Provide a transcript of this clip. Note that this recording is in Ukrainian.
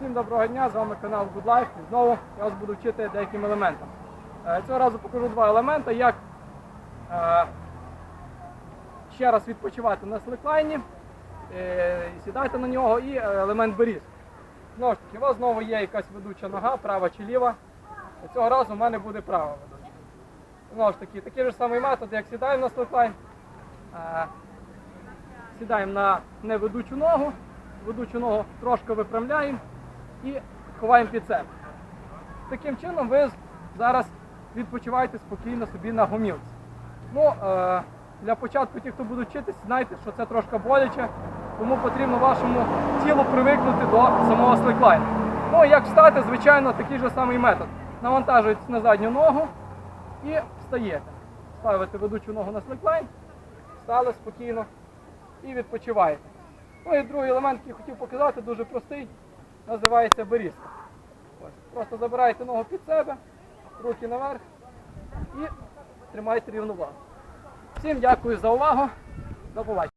Всім доброго дня, з вами канал Good Life. І знову я вас буду вчити деяким елементам. Е, Цього разу покажу два елементи, як е, ще раз відпочивати на слеклайні, е, сідайте на нього і елемент беріз. Знову ж таки, у вас знову є якась ведуча нога, права чи ліва. Цього разу в мене буде права ведуча. Знову ж таки, такий же самий метод, як сідаємо на слеклайн. Е, Сідаємо на неведучу ногу, ведучу ногу трошки випрямляємо і ховаємо під себе. Таким чином ви зараз відпочиваєте спокійно собі на гомілці. Ну, е, для початку ті, хто будуть вчитись, знайте, що це трошки боляче, тому потрібно вашому тілу привикнути до самого слеклайну. Ну, як встати, звичайно, такий же самий метод. Навантажуєтесь на задню ногу і встаєте. Ставите ведучу ногу на слеклайн, встали спокійно і відпочиваєте. Ну і другий елемент, який хотів показати, дуже простий, називається берізка. Просто забираєте ногу під себе, руки наверх і тримайте рівновагу. Всім дякую за увагу. До побачення.